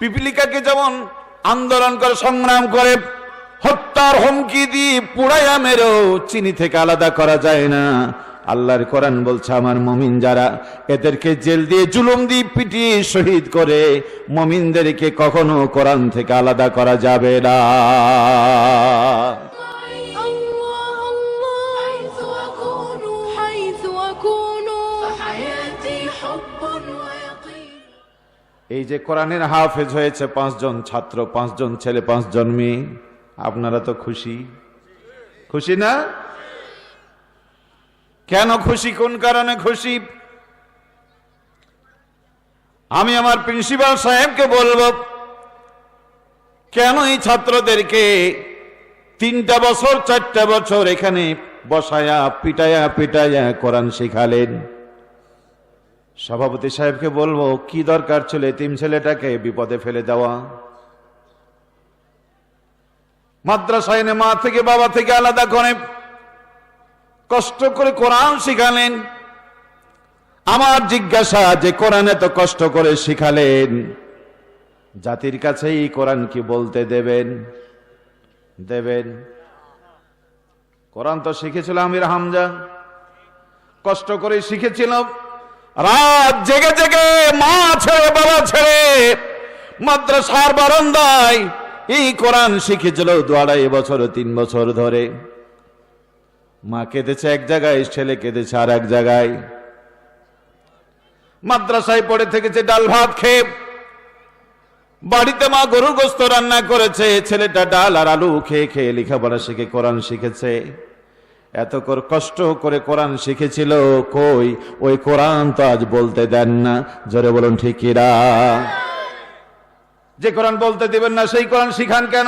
পিপিলিকাকে যেমন আন্দোলন করে সংগ্রাম করে হত্যার হুমকি দিয়ে পুড়াইয়া মেরেও চিনি থেকে আলাদা করা যায় না আল্লাহর কোরআন বলছে আমার মমিন যারা এদেরকে জেল দিয়ে জুলুম দিয়ে পিটিয়ে শহীদ করে মমিনদেরকে কখনো কোরআন থেকে আলাদা করা যাবে না الله الله حيث أكون حيث أكون فحياتي حب ويقين এই যে কোরআনের হাফেজ হয়েছে পাঁচজন ছাত্র, পাঁচজন ছেলে, পাঁচজন মেয়ে, আপনারা তো খুশি? খুশি না? কেন খুশি? কোন কারণে খুশি? আমি আমার প্রিন্সিপাল সাহেবকে বলব, কেন এই ছাত্রদেরকে তিনটা বছর, চারটা বছর এখানে বসায়া, পিটায়া পিটায়া কোরআন শিখালেন? সভাপতি সাহেবকে বলব, কি দরকার ছিল তিন ছেলেটাকে বিপদে ফেলে দেওয়া? মাদ্রাসায় মা থেকে বাবা থেকে আলাদা করে কষ্ট করে কোরআন শিখালেন। আমার জিজ্ঞাসা যে, কোরআন এত কষ্ট করে শিখালেন? জাতির কাছে এই কোরআন কি বলতে দেবেন? দেবেন? কোরআন তো শিখেছিল আমির হামজা। কষ্ট করে শিখেছিল। রাত জেগে জেগে মা ছেড়ে, বাবা ছেড়ে মাদ্রাসার বারান্দায় এই কোরআন শিখেছিল দু আড়াই বছর, তিন বছর ধরে। মা কেঁদেছে এক জায়গায়, ছেলে কেঁদেছে আর এক জায়গায়। মাদ্রাসায় পড়ে থেকেছে, ডাল ভাত খেয়ে। বাড়িতে মা গরুর গোস্ত রান্না করেছে, ছেলেটা ডাল আর আলু খেয়ে খেয়ে লেখাপড়া শিখে কোরআন শিখেছে। এত করে কষ্ট করে কোরআন শিখেছিল কই? ওই কোরআন তো আজ বলতে দেন না। জোরে বলুন ঠিকিরা যে কোরআন বলতে দিবেন না, সেই কোরআন শিখান কেন?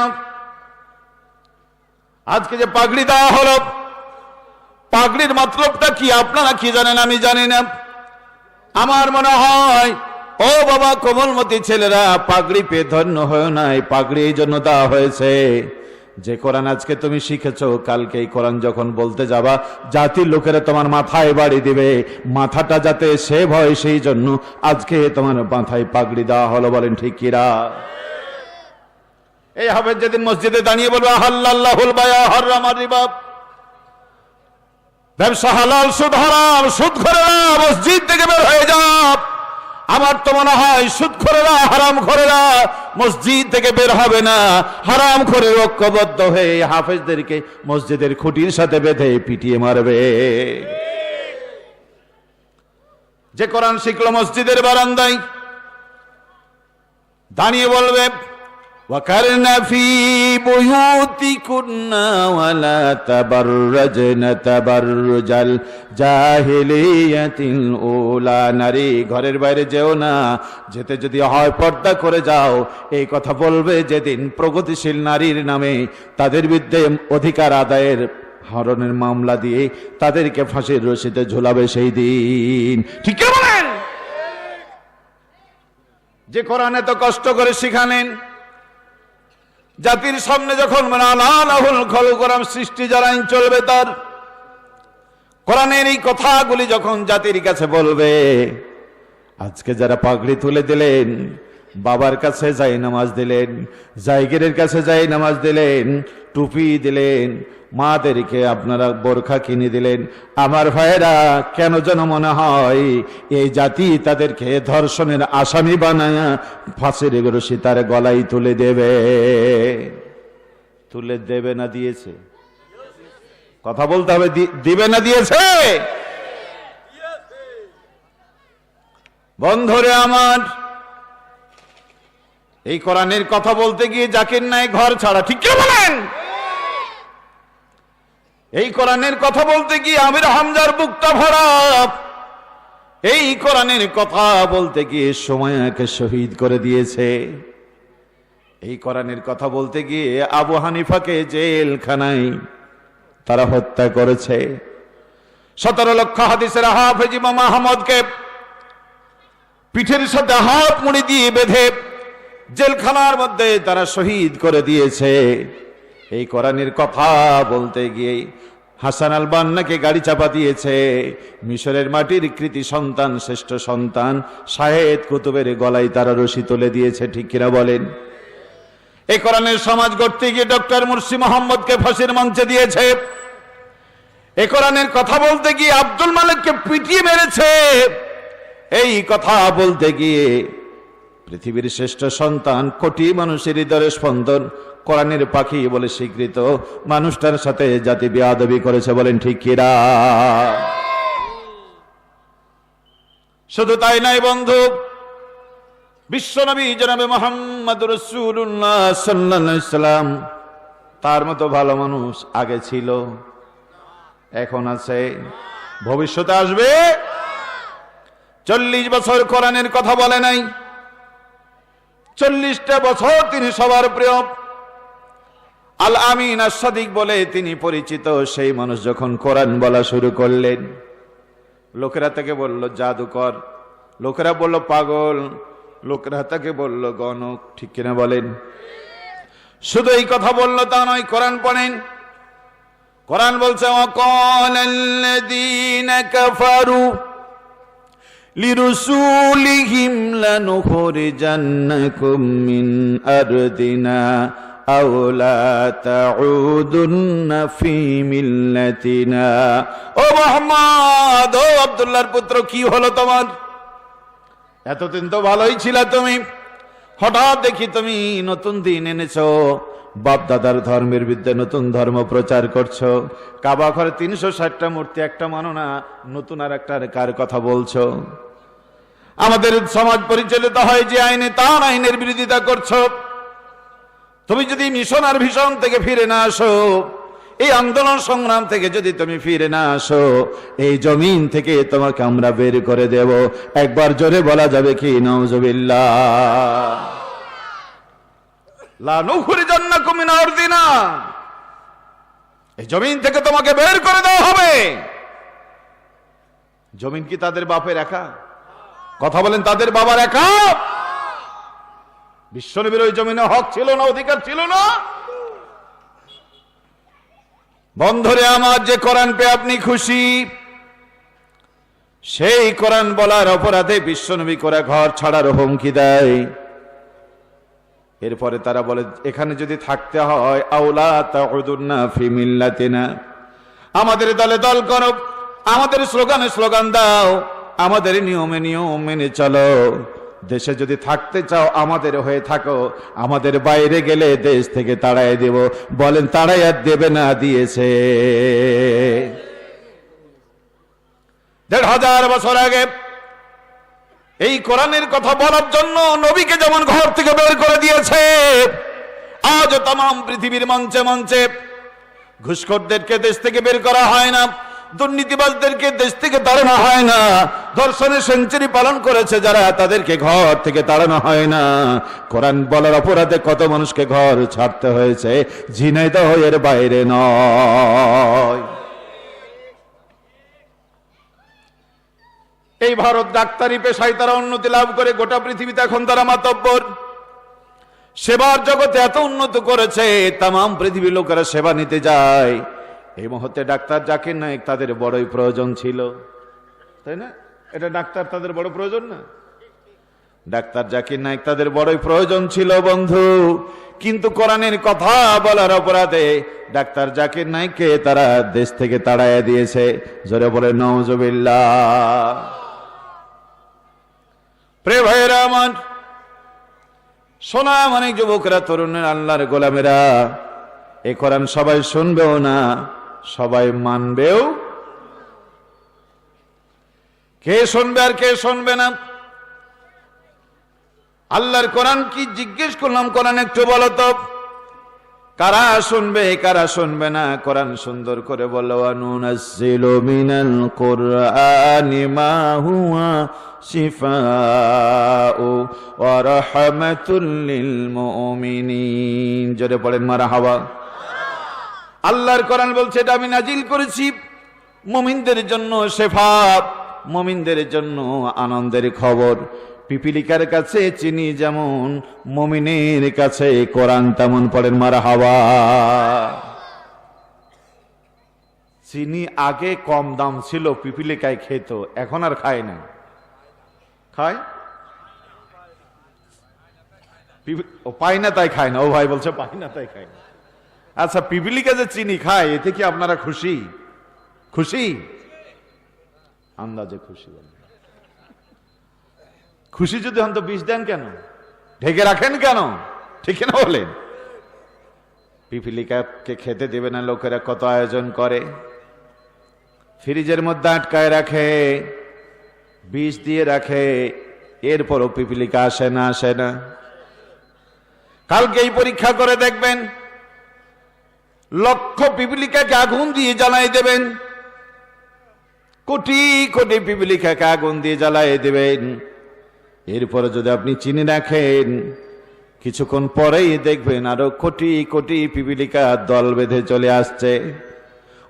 আজকে যে পাগড়ি দেওয়া হলো, পাগড়ির মতলবটা কি? আপনারা কি জানেন? আমি জানি না। আমার মনে হয়, ও বাবা, কোমলমতি ছেলেরা পাগড়ি পেয়ে ধন্য হয় নাই। পাগড়ি এই জন্য দেওয়া হয়েছে। যে কোরআন আজকে তুমি শিখেছ, কালকে এই কোরআন যখন বলতে যাবা, জাতির লোকেরা তোমার মাথায় বাড়ি দিবে। মাথাটা যাতে সেভ হয় সেই জন্য আজকে তোমার মাথায় পাগড়ি দেওয়া হলো, বলেন ঠিক কিরা এই হবে যেদিন মসজিদে দাঁড়িয়ে বলবে রিবা। ব্যবসা হালাল, সুদ হারাম, সুদ না, মসজিদ থেকে বের হয়ে যাও। আমার তো মনে হয়, সুদ খোরেরা হারাম খোরেরা মসজিদ থেকে বের হবে না। হারাম করে ঐক্যবদ্ধ হয়ে হাফেজদেরকে মসজিদের খুঁটির সাথে বেঁধে পিটিয়ে মারবে। যে কোরআন শিখলো মসজিদের বারান্দায়, দাঁড়িয়ে বলবে وقرن في بيوتكن ولا تبرجن تبرج الجاهلية الأولى নারী ঘরের বাইরে যেও না যেতে যদি হয় পর্দা করে যাও এই কথা বলবে যেদিন প্রগতিশীল নারীর নামে তাদের বিরুদ্ধে অধিকার আদায়ের হরণের মামলা দিয়ে তাদেরকে ফাঁসির রশিতে ঝুলাবে সেই দিন ঠিক কি বলেন যে কোরআন এত কষ্ট করে শিখানেন জাতির সামনে যখন আলাহুল সৃষ্টি যারা চলবে তার, কোরআনের এই কথাগুলি যখন জাতির কাছে বলবে, আজকে যারা পাগড়ি তুলে দিলেন, বাবার কাছে যাই নামাজ দিলেন জায়গিরের কাছে যাই নামাজ দিলেন, টুপি দিলেন মাদেরকে আপনারা বোরখা কিনে দিলেন। আমার ভাইয়েরা, কেন যেন মনে হয়, এই জাতি তাদেরকে ধর্ষণের আসামি বানায়, ফাঁসির রশি তার গলায় তুলে দেবে। তুলে দেবে না দিয়েছে। কথা বলতে হবে দিবে না দিয়েছে? বন্ধরে আমার, এই কোরআনের কথা বলতে গিয়ে জাকির নাই, ঘর ছাড়া। ঠিক কে বলেন? এই কোরআনের কথা বলতে গিয়ে আমির হামজার বুকটা ভরা এই কোরআনের কথা বলতে গিয়ে সময়কে শহীদ করে দিয়েছে। এই কোরআনের কথা বলতে গিয়ে আবু হানিফাকে জেলখানায় তারা হত্যা করেছে। সতেরো লক্ষ হাদিসের হাফেজ ইমাম আহমদকে পিঠের সাথে হাত মুড়ি দিয়ে বেঁধে জেলখানার মধ্যে তারা শহীদ করে দিয়েছে। এই কোরআনের কথা বলতে গিয়ে হাসান আল বান্নাকে গাড়ি চাপা দিয়েছে। মিশরের মাটির কৃতি সন্তান, শ্রেষ্ঠ সন্তান, শাহেদ কুতুবের গলায় তারা রশি তুলে দিয়েছে, ঠিক কিনা বলেন? এই কোরআনের সমাজ গড়তে গিয়ে ডক্টর মুর্শি মোহাম্মদকে ফাঁসির মঞ্চে দিয়েছে। এ কোরআনের কথা বলতে গিয়ে আব্দুল মালিককে পিটিয়ে মেরেছে। এই কথা বলতে গিয়ে পৃথিবীর শ্রেষ্ঠ সন্তান কোটি মানুষের হৃদয়ের স্পন্দন কোরআনের পাখি বলে স্বীকৃত। মানুষটার সাথে জাতি বেয়াদবি করেছে বলেন ঠিক কিরা শুধু তাই নাই বন্ধু বিশ্বনবী জনাবে মোহাম্মদ রসুল্লাহ সাল্লাম তার মতো ভালো মানুষ আগে ছিল, এখন আছে, ভবিষ্যতে আসবে। চল্লিশ বছর কোরআনের কথা বলে নাই, চল্লিশটা বছর তিনি সবার প্রিয়। আল আমিন আসাদিক বলে তিনি পরিচিত, সেই মানুষ যখন কোরআন বলা শুরু করলেন, লোকেরা তাকে বলল, জাদুকর। লোকেরা বলল, পাগল। লোকেরা তাকে বলল, গণক। ঠিক কিনা বলেন? শুধু এই কথা বলল তা নয়, কোরআন পড়েন। কোরআন বলছে কাফারু লিরুসুলিহিম লানুখরিজান্নাকুম মিন আরদিনা আউলা তাউদুন্না ফি মিল্লাতিনা ও মোহাম্মদ, ও আব্দুল্লাহর পুত্র, কি হলো তোমার? এতদিন তো ভালোই ছিল তুমি। হঠাৎ দেখি তুমি নতুন দিন এনেছো। বাপদাদার ধর্মের বিদ্যা নতুন ধর্ম প্রচার করছ। কাবা ঘরে তিনশো ষাটটা মূর্তি, একটা মাননা, নতুন আর একটা কার কথা বলছো। আমাদের সমাজ পরিচালিত হয় যে আইনে, তার আইনের বিরোধিতা করছ। তুমি যদি মিশন আর ভীষণ থেকে ফিরে না আসো, এই আন্দোলন সংগ্রাম থেকে যদি তুমি ফিরে না আসো, এই জমিন থেকে তোমাকে আমরা বের করে দেব। একবার জোরে বলা যাবে কি? নজবিল্লা এই জমিন থেকে তোমাকে বের করে দেওয়া হবে। জমিন কি তাদের বাপের একা? কথা বলেন, তাদের বাবার একা? বিশ্বনবীর ওই জমিনে হক ছিল না, অধিকার ছিল না। বন্ধরে আমার যে কোরআন পেয়ে আপনি খুশি, সেই কোরআন বলার অপরাধে বিশ্বনবী করে ঘর ছাড়ার হুমকি দেয়। এরপরে তারা বলে, এখানে যদি থাকতে হয়, আউলা তাউদুন্না ফি মিল্লাতিনা। আমাদের দলে দল করো, আমাদের স্লোগানে স্লোগান দাও, আমাদের নিয়মে নিয়ম মেনে চলো। দেশে যদি থাকতে চাও, আমাদের হয়ে থাকো। আমাদের বাইরে গেলে দেশ থেকে তাড়াই দেব। বলেন তাড়াই আর দেবে না, দিয়েছে। দেড় হাজার বছর আগে এই কোরআনের কথা বলার জন্য নবীকে যেমন ঘর থেকে বের করে দিয়েছে আজ তাম পৃথিবীর মঞ্চে মঞ্চে ঘুষখোরদেরকে দেশ থেকে বের করা হয় না। দুর্নীতিবাজদেরকে দেশ থেকে তাড়ানো হয় না। ধর্ষণের সেঞ্চুরি পালন করেছে যারা, তাদেরকে ঘর থেকে তাড়ানো হয় না। কোরআন বলার অপরাধে কত মানুষকে ঘর ছাড়তে হয়েছে, ঝিনাইদহ এর বাইরে নয়। এই ভারত ডাক্তারি পেশায় তারা উন্নতি লাভ করে, গোটা পৃথিবীতে এখন তারা মাতব্বর। সেবার জগতে এত উন্নত করেছে তাম পৃথিবীর লোকেরা সেবা নিতে যায়। এই মুহূর্তে ডাক্তার জাকির নায়ক তাদের বড়ই প্রয়োজন ছিল। তাই না? এটা ডাক্তার তাদের বড় প্রয়োজন না? ডাক্তার জাকির নায়ক তাদের বড়ই প্রয়োজন ছিল বন্ধু। কিন্তু কোরআনের কথা বলার অপরাধে ডাক্তার জাকির নাইককে তারা দেশ থেকে তাড়াইয়া দিয়েছে। জোরে বলে নজবিল্লা প্রে ভাইয়েরা আমার সোনা অনেক যুবকরা, তরুণের আল্লাহর গোলামেরা, এ কোরআন সবাই শুনবেও না। সবাই মানবেও? কে শুনবে আর কে শুনবে না? আল্লাহর কোরআন কি জিজ্ঞেস করলাম? কোরআন একটু বলো তো। কারা শুনবে কারা শুনবে না? কোরআন সুন্দর করে বলো মিনাল জোরে পড়েন মারহাবা। আল্লাহর কোরআন বলছে, এটা আমি নাজিল করেছি মুমিনদের জন্য শেফা, মুমিনদের জন্য আনন্দের খবর। পিপিলিকার কাছে চিনি যেমন, মমিনের কাছে কোরআন তেমন পড়েন মারা হাওয়া চিনি আগে কম দাম ছিল, পিপিলিকায় খেত, এখন আর খায় না। খায়? পায় না তাই খায় না, ও ভাই বলছে পায় না তাই খায় না। আচ্ছা পিপিলিকা যে চিনি খায়, এতে কি আপনারা খুশি? খুশি? আন্দাজে খুশি। খুশি যদি হন তো বিষ দেন কেন? ঢেকে রাখেন কেন? ঠিক না বলেন। পিপিলিকাকে খেতে দেবে না লোকেরা, কত আয়োজন করে। ফ্রিজের মধ্যে আটকায় রাখে, বিষ দিয়ে রাখে, এরপরও পিপিলিকা আসে না আসে না। কালকে এই পরীক্ষা করে দেখবেন লক্ষ পিপিলিকাকে আগুন দিয়ে জ্বালাই দেবেন। কোটি কোটি পিপিলিকাকে আগুন দিয়ে জ্বালাই দেবেন। এরপরে যদি আপনি চিনি রাখেন, কিছুক্ষণ পরেই দেখবেন আরও কোটি কোটি পিপিলিকা দল বেঁধে চলে আসছে।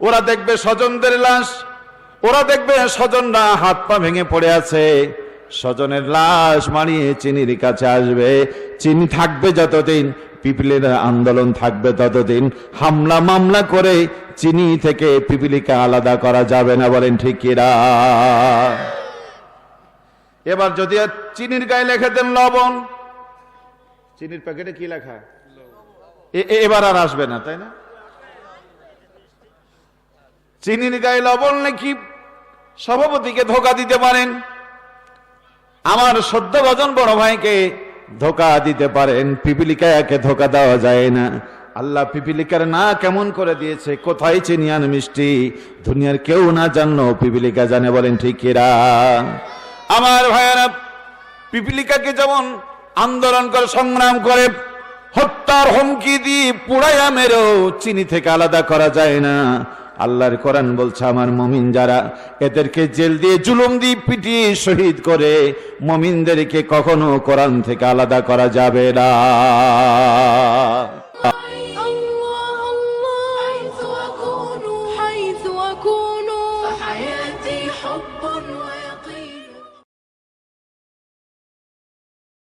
ওরা দেখবে স্বজনদের লাশ, ওরা দেখবে স্বজনরা হাত পা ভেঙে পড়ে আছে। স্বজনের লাশ মারিয়ে চিনির কাছে আসবে। চিনি থাকবে যতদিন পিপিলের আন্দোলন থাকবে ততদিন। হামলা মামলা করে চিনি থেকে পিপিলিকা আলাদা করা যাবে না বলেন ঠিকিরা এবার যদি চিনির গায়ে লেখে দেন লবণ। চিনির প্যাকেটে কি লেখা? এবার আর আসবে না, তাই না? চিনির গায়ে লবণ নাকি সভাপতিকে ধোকা দিতে পারেন। আমার সদ্য ভজন বড় ভাইকে ধোকা দিতে পারেন পিপিলিকাকে ধোকা দেওয়া যায় না। আল্লাহ পিপিলিকার না কেমন করে দিয়েছে, কোথায় চিনিয়ান মিষ্টি? দুনিয়ার কেউ না জানো পিপিলিকা জানে বলেন, ঠিক আমার ভাইয়েরা, পিপিলিকাকে যেমন আন্দোলন করে, সংগ্রাম করে, হত্যার হুমকি দিয়ে পুড়াইয়া মেরেও চিনি থেকে আলাদা করা যায় না। আল্লাহর কোরআন বলছে, আমার মমিন যারা এদেরকে জেল দিয়ে জুলুম দিয়ে পিটিয়ে শহীদ করে, মমিনদেরকে কখনো কোরআন থেকে আলাদা করা যাবে না।